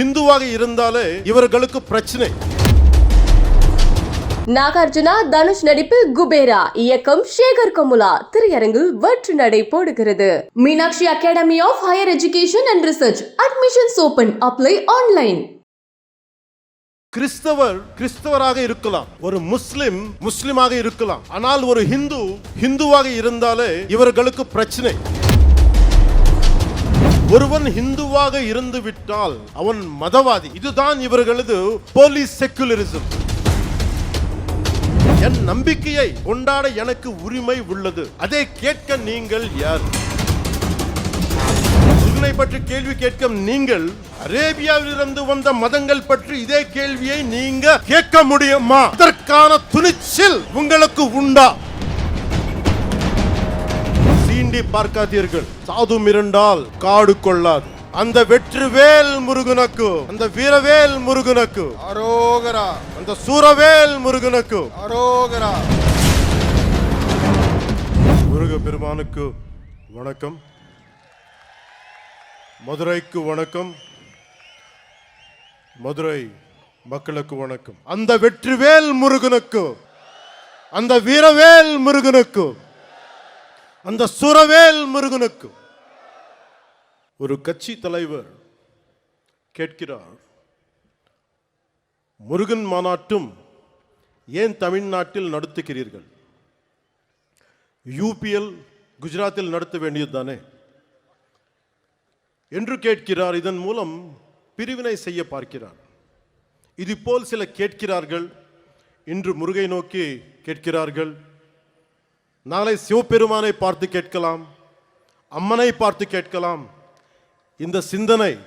ஹிந்துவாக இருந்தாலே இவர்களுக்கு பிரச்சனை. நாகார்ஜுனா தனுஷ் நடிப்பில் குபேரா இயக்கம் சேகர் கமுலா திரையரங்கில் வெற்று நடை போடுகிறது. Meenakshi academy of higher education and research admissions open apply online. கிறிஸ்தவர் கிறிஸ்தவராக இருக்கலாம். ஒரு முஸ்லிம் முஸ்லிமாக இருக்கலாம். ஆனால் ஒரு ஹிந்து ஹிந்துவாக இருந்தாலே இவர்களுக்கு பிரச்சனை. ஒருவன் ஹிந்துவாக இருந்து விட்டால் அவன் மதவாதி. இதுதான் இவர்களது போலீஸ் செக்குலரிசம் என் நம்பிக்கையை கொண்டாட எனக்கு உரிமை உள்ளது. அதை கேட்க நீங்கள் யார்? முருகனை பற்றி கேள்வி கேட்கும் நீங்கள் அரேபியாவிலிருந்து வந்த மதங்கள் பற்றி இதே கேள்வியை நீங்க கேட்க முடியுமா? அதற்கான துணிச்சல் உங்களுக்கு உண்டா? சீண்டி பார்க்காதீர்கள். சாது மிரண்டால் காடு கொள்ளாது. அந்த வெற்றிவேல் முருகனுக்கு அந்த வீரவேல் முருகனுக்கு. அரோகரா. அந்த சூரவேல் முருகனுக்கு. அரோகரா. முருக பெருமானுக்கு வணக்கம். மதுரைக்கு வணக்கம். மதுரை மக்களுக்கு வணக்கம். அந்த வெற்றிவேல் முருகனுக்கு அந்த வீரவேல் முருகனுக்கு. அந்த சுரவேல் முருகனுக்கு. ஒரு கட்சி தலைவர் கேட்கிறார் முருகன் மாநாட்டும் ஏன் தமிழ்நாட்டில் நடத்துகிறீர்கள்? யூபிஎல் குஜராத்தில் நடத்த வேண்டியது தானே என்று கேட்கிறார். இதன் மூலம் பிரிவினை செய்ய பார்க்கிறார். இது போல் சில கேட்கிறார்கள்? இன்று முருகை நோக்கி கேட்கிறார்கள். நாளை சிவபெருமானை பார்த்து கேட்கலாம் அம்மனை பார்த்து கேட்கலாம். இந்த சிந்தனை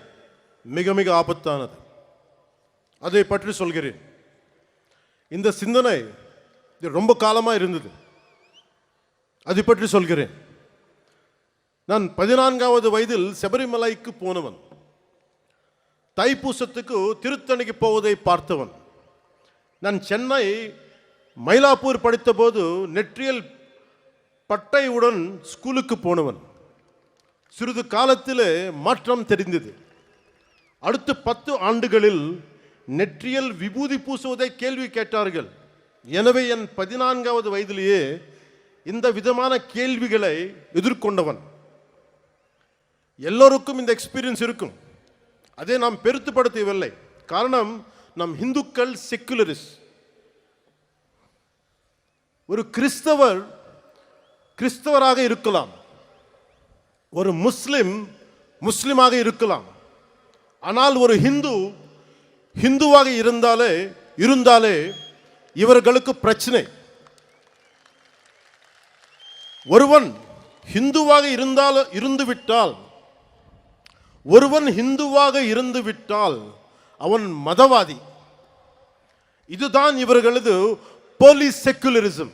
மிக மிக ஆபத்தானது. அதை பற்றி சொல்கிறேன். இந்த சிந்தனை இது ரொம்ப காலமாக இருந்தது. அதை பற்றி சொல்கிறேன். நான் பதினான்காவது வயதில் சபரிமலைக்கு போனவன். தைப்பூசத்துக்கு திருத்தணிக்கு போவதை பார்த்தவன். நான் சென்னை மயிலாப்பூர் படித்தபோது நெற்றியல் பட்டையுடன் ஸ்கூலுக்கு போனவன். சிறிது காலத்தில் மாற்றம் தெரிந்தது. அடுத்த பத்து ஆண்டுகளில் நெற்றியல் விபூதி பூசுவதை கேள்வி கேட்டார்கள். எனவே என் பதினான்காவது வயதிலேயே இந்த விதமான கேள்விகளை எதிர்கொண்டவன். எல்லோருக்கும் இந்த எக்ஸ்பீரியன்ஸ் இருக்கும். அதை நாம் பெருத்துப்படுத்தவில்லை. காரணம் நம் இந்துக்கள் செக்குலரிஸ் ஒரு கிறிஸ்தவர் கிறிஸ்தவராக இருக்கலாம். ஒரு முஸ்லிம் முஸ்லிமாக இருக்கலாம். ஆனால் ஒரு ஹிந்து ஹிந்துவாக இருந்தாலே இருந்தாலே இவர்களுக்கு பிரச்சனை. ஒருவன் ஹிந்துவாக இருந்தால் இருந்து விட்டால் ஒருவன் ஹிந்துவாக இருந்து விட்டால் அவன் மதவாதி. இதுதான் இவர்களது போலீஸ் செக்குலரிசம்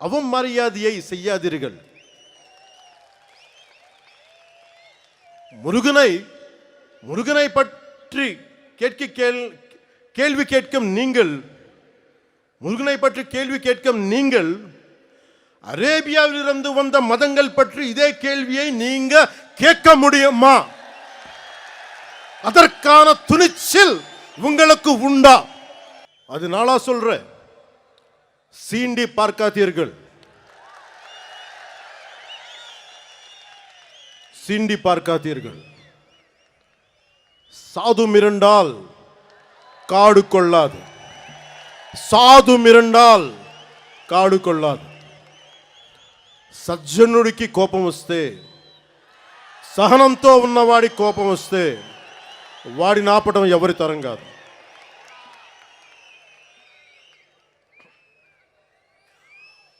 அவமரியாதையை செய்யாதீர்கள். முருகனை முருகனை பற்றி கேட்க கேள் கேள்வி கேட்கும் நீங்கள் முருகனை பற்றி கேள்வி கேட்கும் நீங்கள் அரேபியாவிலிருந்து வந்த மதங்கள் பற்றி இதே கேள்வியை நீங்க கேட்க முடியுமா? அதற்கான துணிச்சல் உங்களுக்கு உண்டா? அது நாளா சொல்றேன். சீண்டி பார்க்காதீர்கள் சீண்டி பார்க்காதீர்கள் சாது மிரண்டால் காடு கொள்ளாது సాధు మిరండాల్ కాడు కొల్లాదు సజ్జనుడికి కోపం వస్తే సహనంతో ఉన్నవాడి కోపం వస్తే వాడిని ఆపటం ఎవరి తరం కాదు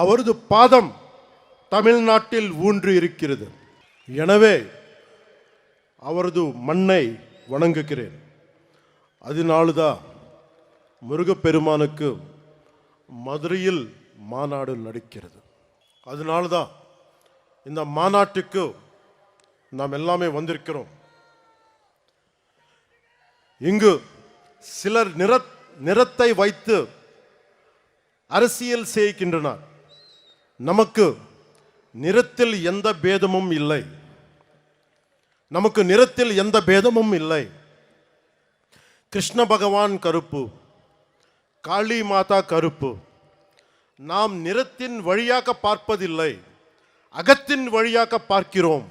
அவரது பாதம் தமிழ்நாட்டில் ஊன்றி இருக்கிறது எனவே அவரது மண்ணை வணங்குகிறேன். அதனால்தான் முருகப்பெருமானுக்கு மதுரையில் மாநாடு நடிக்கிறது. அதனால்தான் இந்த மாநாட்டுக்கு நாம் எல்லாமே வந்திருக்கிறோம். இங்கு சிலர் நிற நிறத்தை வைத்து அரசியல் செய்கின்றனர். நமக்கு நிறத்தில் எந்த பேதமும் இல்லை. நமக்கு நிறத்தில் எந்த பேதமும் இல்லை. கிருஷ்ண பகவான் கருப்பு காளி மாதா கருப்பு. நாம் நிறத்தின் வழியாக பார்ப்பதில்லை அகத்தின் வழியாக பார்க்கிறோம்.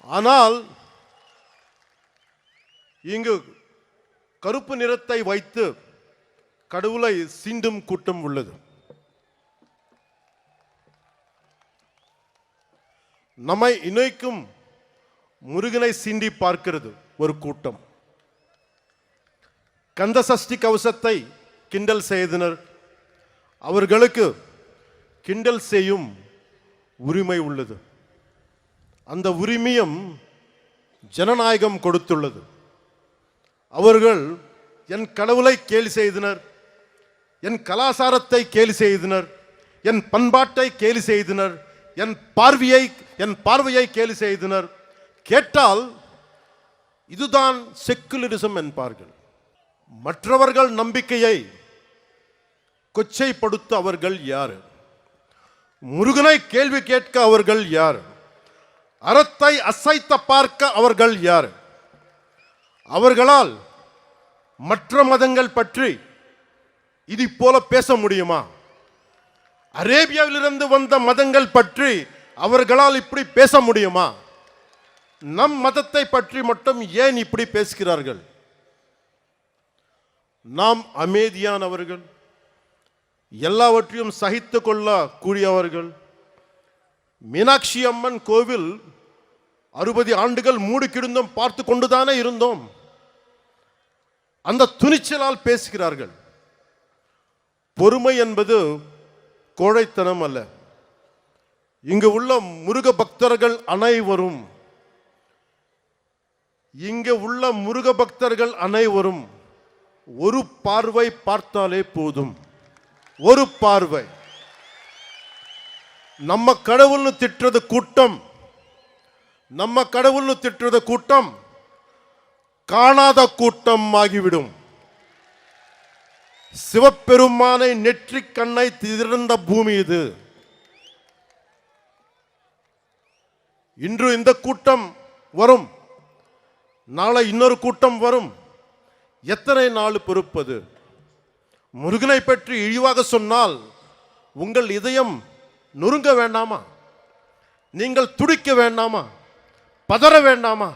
ஆனால் இங்கு கருப்பு நிறத்தை வைத்து கடவுளை சீண்டும் கூட்டம் உள்ளது. நம்மை இணைக்கும் முருகனை சீண்டி பார்க்கிறது ஒரு கூட்டம். கந்த சஷ்டி கவசத்தை கிண்டல் செய்தனர். அவர்களுக்கு கிண்டல் செய்யும் உரிமை உள்ளது. அந்த உரிமையும் ஜனநாயகம் கொடுத்துள்ளது. அவர்கள் என் கடவுளை கேலி செய்தனர். என் கலாசாரத்தை கேலி செய்தனர். என் பண்பாட்டை கேலி செய்தனர். என் பார்வையை என் பார்வையை கேலி செய்தனர். கேட்டால் இதுதான் செக்குலரிசம் என்பார்கள். மற்றவர்கள் நம்பிக்கையை கொச்சைப்படுத்த அவர்கள் யார்? முருகனை கேள்வி கேட்க அவர்கள் யார்? அறத்தை அசைத்த பார்க்க அவர்கள் யார்? அவர்களால் மற்ற மதங்கள் பற்றி இது போல பேச முடியுமா? அரேபியாவிலிருந்து வந்த மதங்கள் பற்றி அவர்களால் இப்படி பேச முடியுமா? நம் மதத்தை பற்றி மட்டும் ஏன் இப்படி பேசுகிறார்கள்? நாம் அமைதியானவர்கள் எல்லாவற்றையும் சகித்து கொள்ள கூடியவர்கள். மீனாட்சி அம்மன் கோவில் அறுபது ஆண்டுகள் மூடிக்கிருந்தோம் பார்த்து கொண்டுதானே இருந்தோம். அந்த துணிச்சலால் பேசுகிறார்கள். பொறுமை என்பது கோழைத்தனம் அல்ல. இங்கு உள்ள முருக பக்தர்கள் அனைவரும் இங்கு உள்ள முருக பக்தர்கள் அனைவரும் ஒரு பார்வை பார்த்தாலே போதும். ஒரு பார்வை. நம்ம கடவுள்னு திட்டுறது கூட்டம். நம்ம கடவுள்னு திட்டுறது கூட்டம். காணாத கூட்டம் ஆகிவிடும். சிவபெருமானை நெற்றிக் கண்ணை திறந்த பூமி இது. இன்று இந்த கூட்டம் வரும். நாளை இன்னொரு கூட்டம் வரும். எத்தனை நாள் பொறுப்பது? முருகனை பற்றி இழிவாக சொன்னால் உங்கள் இதயம் நொறுங்க வேண்டாமா? நீங்கள் துடிக்க வேண்டாமா? பதற வேண்டாமா?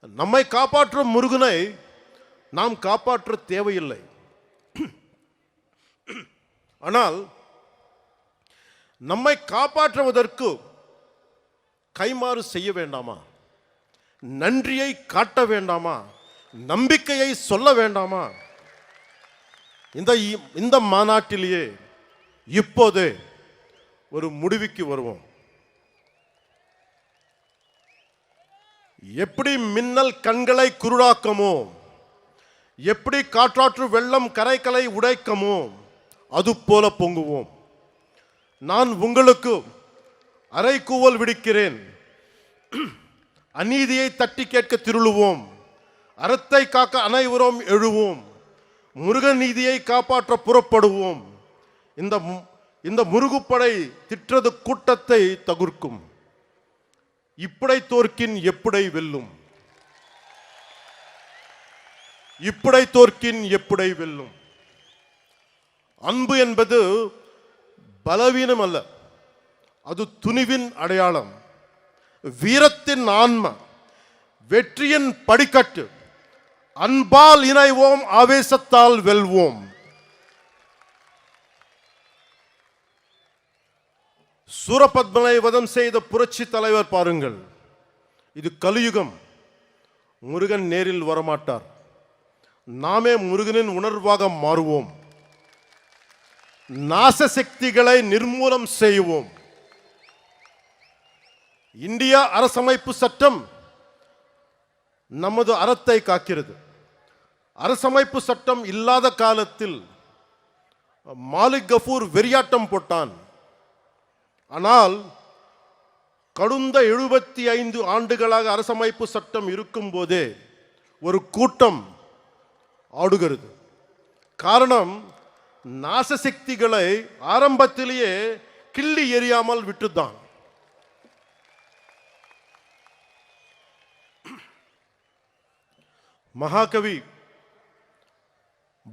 நம்மை காப்பாற்றும் முருகனை நாம் காப்பாற்ற தேவையில்லை. ஆனால் நம்மை காப்பாற்றுவதற்கு கைமாறு செய்ய வேண்டாமா? நன்றியை காட்ட வேண்டாமா? நம்பிக்கையை சொல்ல வேண்டாமா? இந்த இ- இந்த மாநாட்டிலேயே இப்போது ஒரு முடிவுக்கு வருவோம். எப்படி மின்னல் கண்களை குருடாக்கமோ? எப்படி காற்றாற்று வெள்ளம் கரைகளை உடைக்கமோ அது போல பொங்குவோம். நான் உங்களுக்கு அரைக்கூவல் விடுக்கிறேன். அநீதியை தட்டி கேட்க திருளுவோம். அறத்தை காக்க அனைவரும் எழுவோம். முருகன் நீதியை காப்பாற்ற புறப்படுவோம். இந்த இந்த முருகுப்படை திற்றது கூட்டத்தை தகுர்க்கும். இப்படை தோற்கின் எப்படை வெல்லும்? இப்படை தோற்கின் எப்படை வெல்லும். அன்பு என்பது பலவீனம் அல்ல. அது துணிவின் அடையாளம். வீரத்தின் ஆன்மா வெற்றியின் படிக்கட்டு. அன்பால் இணைவோம் ஆவேசத்தால் வெல்வோம். சூரபத்மனை வதம் செய்த புரட்சி தலைவர் பாருங்கள். இது கலியுகம். முருகன் நேரில் வரமாட்டார். நாமே முருகனின் உணர்வாக மாறுவோம். நாச சக்திகளை நிர்மூலம் செய்வோம். இந்தியா அரசமைப்பு சட்டம் நமது அறத்தை காக்கிறது. அரசமைப்பு சட்டம் இல்லாத காலத்தில் மாலிக் கஃபூர் வெறியாட்டம் போட்டான். ஆனால் கடந்த எழுபத்தி ஐந்து ஆண்டுகளாக அரசமைப்பு சட்டம் இருக்கும்போதே ஒரு கூட்டம் ஆடுகிறது. காரணம் நாசசக்திகளை ஆரம்பத்திலேயே கிள்ளி எறியாமல் விட்டுதான் மகாகவி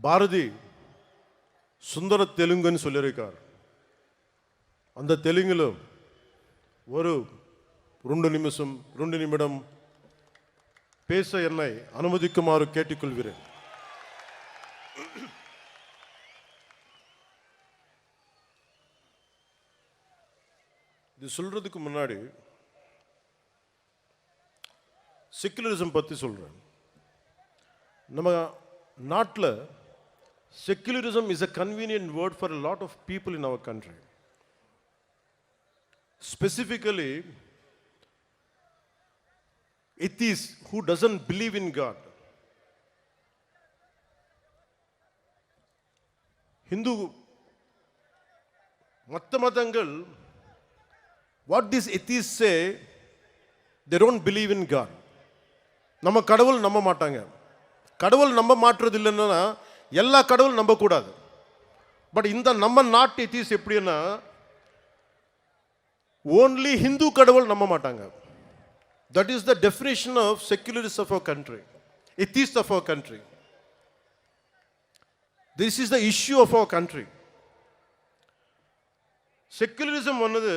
பாரதி சுந்தர தெலுங்குன்னு சொல்லியிருக்கார். அந்த தெலுங்கில் ஒரு ரெண்டு நிமிஷம் ரெண்டு நிமிடம் பேச என்னை அனுமதிக்குமாறு கேட்டுக்கொள்கிறேன். இது சொல்கிறதுக்கு முன்னாடி செக்குலரிசம் பற்றி சொல்கிறேன் நம்ம நாட்டில் secularism is a convenient word for a lot of people in our country. Specifically atheist who doesn't believe in God Hindu மற்ற மதங்கள் what this atheists say they don't believe in God நம்ம கடவுள் நம்ப மாட்டாங்க. கடவுள் நம்ப மாட்டுறது இல்லைன்னா எல்லா கடவுளும் நம்பக்கூடாது. பட் இந்த நம்ம நாட்டு எத்திஸ் எப்படின்னா ஓன்லி ஹிந்து கடவுள் நம்ப மாட்டாங்க. That is the definition of secularism of our country atheists of our country this is the issue of our country secularism வந்தது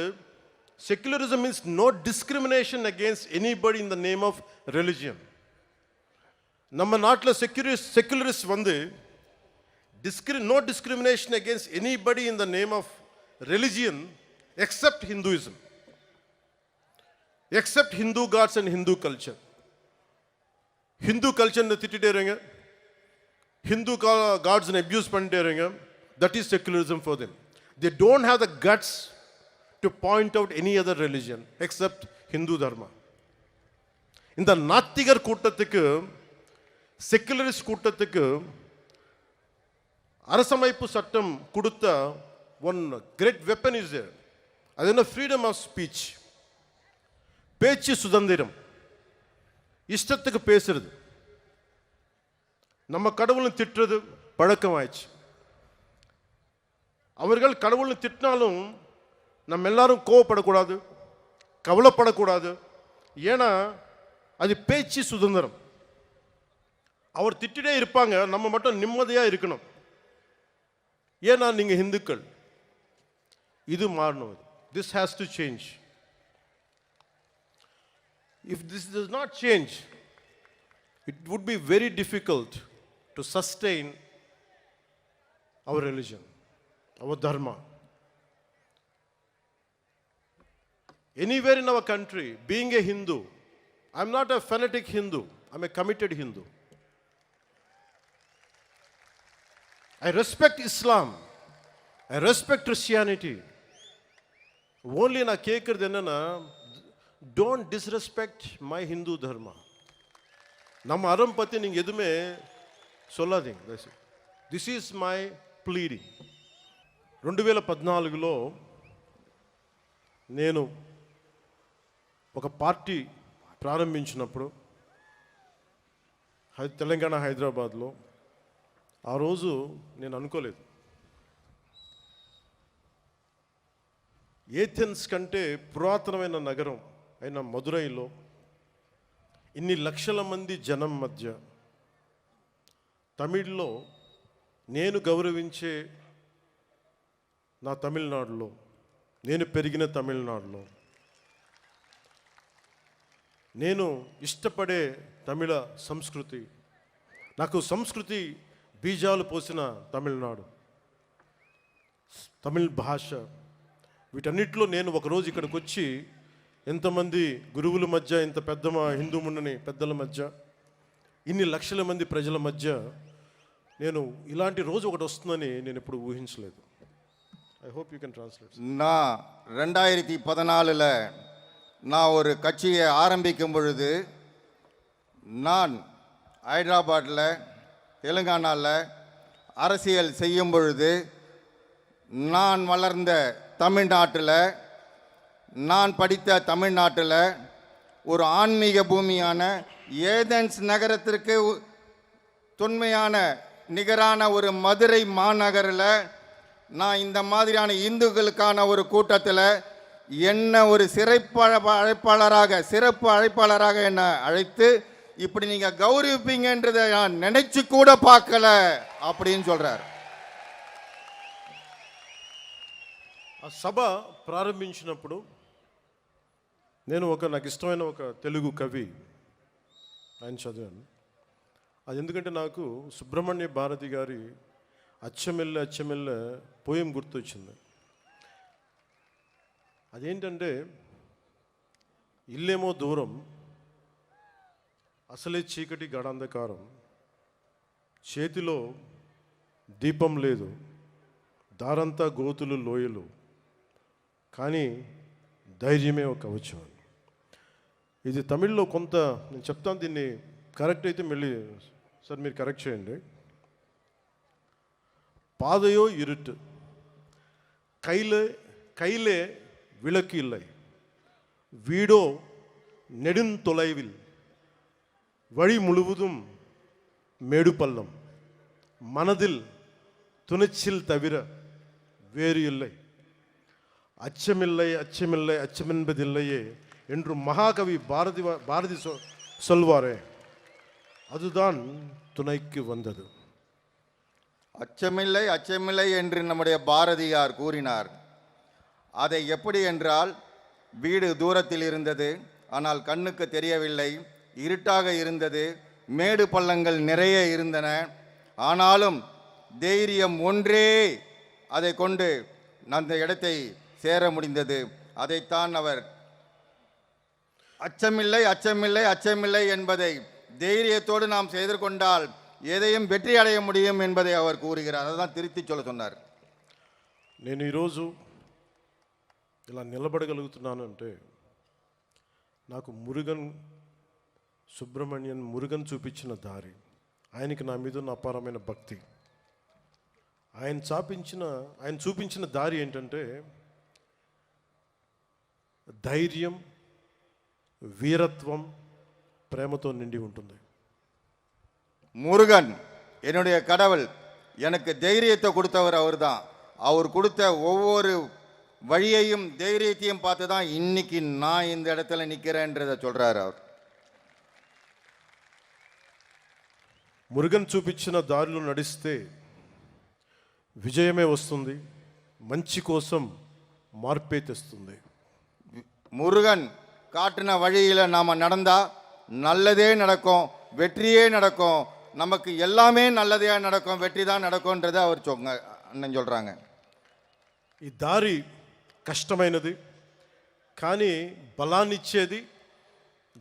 secularism means no discrimination against anybody in the name of religion நம்ம நாட்டில் secularist secularist வந்து டிஸ்கிரி no discrimination against anybody in the name of religion except Hinduism except Hindu gods and Hindu culture Hindu கல்ச்சர்னு திட்டிட்டே இருங்க. ஹிந்து காட்ஸ்னு abuse பண்ணிட்டே இருங்க. That is secularism for them they don't have the guts to point out any other religion except Hindu dharma இந்த நாத்திகர் கூட்டத்துக்கு secularist கூட்டத்துக்கு அரசமைப்பு சட்டம் கொடுத்த ஒன் கிரேட் வெப்பன் இஸ் அது என்ன ஃப்ரீடம் ஆஃப் ஸ்பீச் பேச்சு சுதந்திரம் இஷ்டத்துக்கு பேசுறது நம்ம கடவுளும் திட்டுறது பழக்கமாயிடுச்சு அவர்கள் கடவுளை திட்டினாலும் நம்ம எல்லாரும் கோவப்படக்கூடாது கவலைப்படக்கூடாது. ஏன்னா அது பேச்சு சுதந்திரம். அவர் திட்டிட்டே இருப்பாங்க நம்ம மட்டும் நிம்மதியாக இருக்கணும். ஏன்னா நீங்கள் ஹிந்துக்கள் இது மாறணும் this has to change if this is not change it would be very difficult to sustain our religion our dharma anywhere in our country, being a Hindu, I'm not a fanatic Hindu, I'm a committed Hindu. I respect Islam, I respect Christianity. Only நான் கேட்கறது என்னன்னா don't disrespect my Hindu dharma நம்ம அறம் பற்றி நீங்கள் எதுவுமே சொல்லாதீங்க this is my pleading రెండు వేల పద్నాలుగులో నేను ఒక పార్టీ ప్రారంభించినప్పుడు తెలంగాణ హైదరాబాద్లో ఆ రోజు నేను అనుకోలేదు. ఏథెన్స్ కంటే పురాతనమైన నగరం అయిన మదురైలో ఇన్ని లక్షల మంది జనం మధ్య తమిళ్ళో నేను గౌరవించే నా తమిళనాడులో నేను పెరిగిన తమిళనాడులో నేను ఇష్టపడే తమిళ సంస్కృతి నాకు సంస్కృతి బీజాలు పోసిన తమిళనాడు తమిళ్ భాష వీటన్నిటిలో నేను ఒకరోజు ఇక్కడికి వచ్చి ఎంతమంది గురువుల మధ్య ఇంత పెద్ద మా హిందూ ముండని పెద్దల మధ్య ఇన్ని లక్షల మంది ప్రజల మధ్య నేను ఇలాంటి రోజు ఒకటి వస్తుందని నేను ఎప్పుడు ఊహించలేదు I hope you can translate நான் ரெண்டாயிரத்தி பதினாலில் நான் ஒரு கட்சியை ஆரம்பிக்கும் பொழுது நான் ஹைதராபாத்தில் தெலுங்கானாவில் அரசியல் செய்யும் பொழுது நான் வளர்ந்த தமிழ்நாட்டில் நான் படித்த தமிழ்நாட்டில் ஒரு ஆன்மீக பூமியான ஏதென்ஸ் நகரத்திற்கு தொன்மையான நிகரான ஒரு மதுரை மாநகரில் நான் இந்த மாதிரியான இந்துக்களுக்கான ஒரு கூட்டத்தில் என்ன ஒரு சிறப்பு அழைப்ப- அழைப்பாளராக சிறப்பு அழைப்பாளராக என்னை அழைத்து இப்படி நீங்கள் கௌரவிப்பீங்கன்றதை நான் நினைச்சு கூட பார்க்கல அப்படின்னு சொல்றார் ఆ సభ ప్రారంభించినప్పుడు నేను ఒక నాకు ఇష్టమైన ఒక తెలుగు కవి ఆయన చదివాను అది ఎందుకంటే నాకు సుబ్రహ్మణ్య భారతి గారి అచ్చమెల్లె అచ్చమెల్లె పోయం గుర్తొచ్చింది అదేంటంటే ఇల్లేమో దూరం అసలే చీకటి గడాంధకారం చేతిలో దీపం లేదు దారంతా గోతులు లోయలు కానీ ధైర్యమే ఒక కవచం ఇది తమిళ్ళో కొంత నేను చెప్తాను దీన్ని కరెక్ట్ అయితే మళ్ళీ సార్ మీరు కరెక్ట్ చేయండి. పాదయో ఇరుట్ కైలే కైలే விளக்கு இல்லை. வீடோ நெடுந்தொலைவில் வழி முழுவதும் மேடு பள்ளம். மனதில் துணிச்சில் தவிர வேறு இல்லை. அச்சமில்லை அச்சமில்லை அச்சமென்பதில்லையே என்று மகாகவி பாரதி பாரதி சொ- சொல்வாரே. அதுதான் துணைக்கு வந்தது. அச்சமில்லை அச்சமில்லை என்று நம்முடைய பாரதியார் கூறினார். அதை எப்படி என்றால் வீடு தூரத்தில் இருந்தது ஆனால் கண்ணுக்கு தெரியவில்லை இருட்டாக இருந்தது மேடு பள்ளங்கள் நிறைய இருந்தன ஆனாலும் தைரியம் ஒன்றே அதை கொண்டு அந்த இடத்தை சேர முடிந்தது அதைத்தான் அவர் அச்சமில்லை அச்சமில்லை அச்சமில்லை என்பதை தைரியத்தோடு நாம் செய்து கொண்டால் எதையும் வெற்றி அடைய முடியும் என்பதை அவர் கூறுகிறார் அதை தான் திருத்தி சொல்ல சொன்னார் నేను ఈరోజు ఇలా నిలబడగలుగుతున్నానంటే నాకు మురుగన్ సుబ్రహ్మణ్యన్ మురుగన్ చూపించిన దారి ఆయనకి నా మీద ఉన్న అపారమైన భక్తి ఆయన చాపించిన ఆయన చూపించిన దారి ఏంటంటే ధైర్యం వీరత్వం ప్రేమతో నిండి ఉంటుంది முருகன் என்னுடைய கடவுள் எனக்கு தைரியத்தை கொடுத்தவர் அவர்தான் அவர் கொடுத்த ஒவ்வொரு வழியையும் தைரியத்தையும் பார்த்து தான் இன்னைக்கு நான் இந்த இடத்துல நிற்கிறேன்றதை சொல்றாரு அவர் మురుగన్ చూపించిన దారిలో నడిస్తే విజయమే వస్తుంది మంచి కోసం మార్పే తెస్తుంది முருகன் காட்டின வழியில் நாம் நடந்தா நல்லதே நடக்கும் வெற்றியே நடக்கும் நமக்கு எல்லாமே நல்லதே நடக்கும் வெற்றி தான் நடக்கும்ன்றதை அவர் சொங்க அண்ணன் சொல்கிறாங்க ఈ దారి కష్టమైనది కానీ బలాన్నిచ్చేది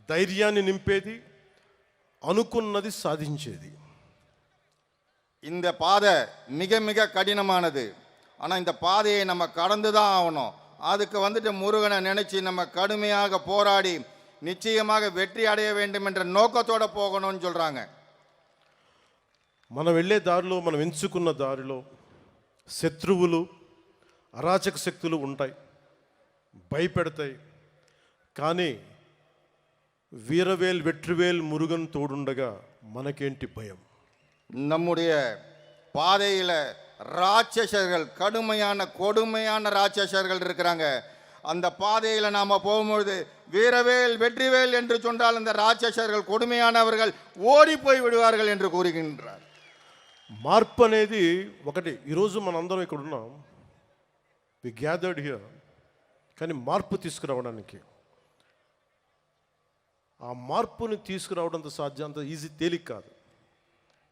ధైర్యాన్ని నింపేది అనుకున్నది సాధించేది இந்த பாதை மிக மிக கடினமானது ஆனால் இந்த பாதையை நம்ம கடந்து தான் ஆகணும் அதுக்கு வந்துட்டு முருகனை நினச்சி நம்ம கடுமையாக போராடி நிச்சயமாக வெற்றி அடைய வேண்டும் என்ற நோக்கத்தோட போகணும்னு சொல்கிறாங்க మనం వెళ్ళే దారిలో మనం ఎంచుకున్న దారిలో శత్రువులు అరాచక శక్తులు ఉంటాయి భయపెడతాయి కానీ వీరవేల్ వెట్రివేల్ మురుగన్ తోడుండగా మనకేంటి భయం நம்முடைய பாதையில் ராட்சசர்கள் கடுமையான கொடுமையான ராட்சசர்கள் இருக்கிறாங்க அந்த பாதையில் நாம் போகும்பொழுது வீரவேல் வெற்றிவேல் என்று சொன்னால் அந்த ராட்சசர்கள் கொடுமையானவர்கள் ஓடி போய் விடுவார்கள் என்று கூறுகின்றார் మార్పు అనేది ఒకటి ఈరోజు మనందరం ఇక్కడ ఉన్నాం వి గ్యాదర్డ్ హియర్ కానీ మార్పు తీసుకురావడానికి ఆ మార్పుని తీసుకురావడంత సాధ్యం అంత ఈజీ తేలిక కాదు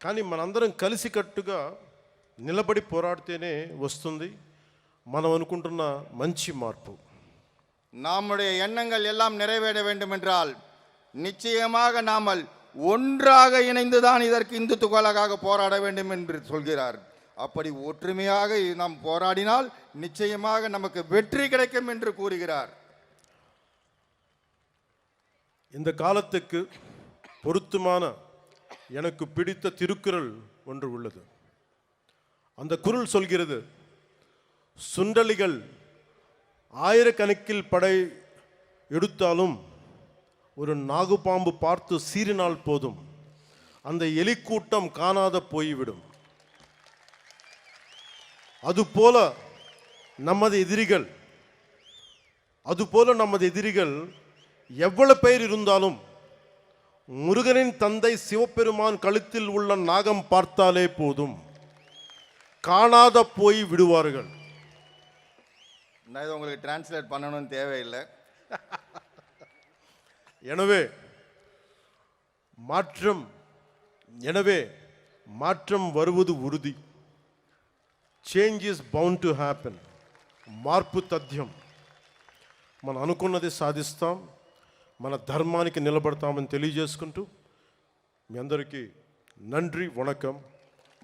కానీ మనందరం కలిసికట్టుగా నిలబడి పోరాడితేనే వస్తుంది మనం అనుకుంటున్న మంచి మార్పు நம்முடைய எண்ணங்கள் எல்லாம் நிறைவேற வேண்டும் என்றால் நிச்சயமாக நாமல் ஒன்றாக இணைந்துதான் இதற்கு இந்துத்துவலாக போராட வேண்டும் என்று சொல்கிறார் அப்படி ஒற்றுமையாக நாம் போராடினால் நிச்சயமாக நமக்கு வெற்றி கிடைக்கும் என்று கூறுகிறார். இந்த காலத்துக்கு பொருத்தமான எனக்கு பிடித்த திருக்குறள் ஒன்று உள்ளது. அந்த குறள் சொல்கிறது சுண்டலிகள் ஆயிரக்கணக்கில் படை எடுத்தாலும் ஒரு நாகுபாம்பு பார்த்து சீறினால் போதும். அந்த எலிக்கூட்டம் காணாத போய்விடும். அதுபோல நமது எதிரிகள் அதுபோல நமது எதிரிகள் எவ்வளவு பேர் இருந்தாலும் முருகனின் தந்தை சிவபெருமான் கழுத்தில் உள்ள நாகம் பார்த்தாலே போதும். காணாத போய் விடுவார்கள். நான் இதை உங்களுக்கு டிரான்ஸ்லேட் பண்ணணும்னு தேவையில்லை. எனவே மாற்றம் எனவே மாற்றம் வருவது உறுதி. change is bound to happen మార్పు తథ్యం మనం అనుకున్నది సాధిస్తాం మన ధర్మానికి నిలబడతామని తెలియజేసుకుంటూ మీ అందరికీ நன்றி வணக்கம்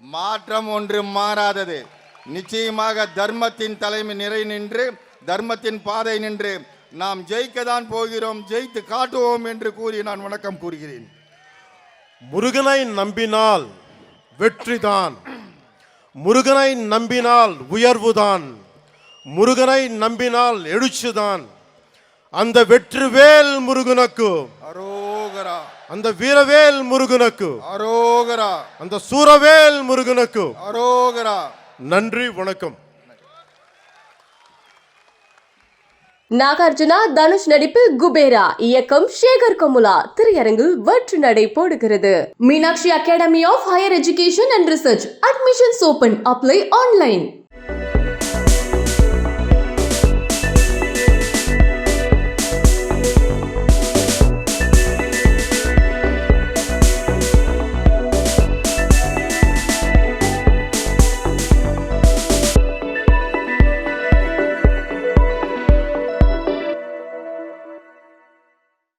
மாற்றம் ஒன்று மாறாதது நிச்சயமாக தர்மத்தின் தலைமை நிறை நின்று தர்மத்தின் பாதை நின்று நாம் ஜெயிக்க தான் போகிறோம் ஜெயித்து காட்டுவோம் என்று கூறி நான் வணக்கம் கூறுகிறேன் முருகனை நம்பினால் வெற்றிதான் முருகனை நம்பினால் உயர்வுதான். முருகனை நம்பினால் எழுச்சிதான். அந்த வெற்றிவேல் முருகனுக்கு அரோகரா. அந்த வீரவேல் முருகனுக்கு அரோகரா. அந்த சூரவேல் முருகனுக்கு அரோகரா. நன்றி வணக்கம். நாகார்ஜுனா தனுஷ் நடிப்பில் குபேரா இயக்கம் சேகர் கமுலா திரையரங்கில் வெற்று நடை போடுகிறது. Meenakshi academy of higher education and research admissions open apply online.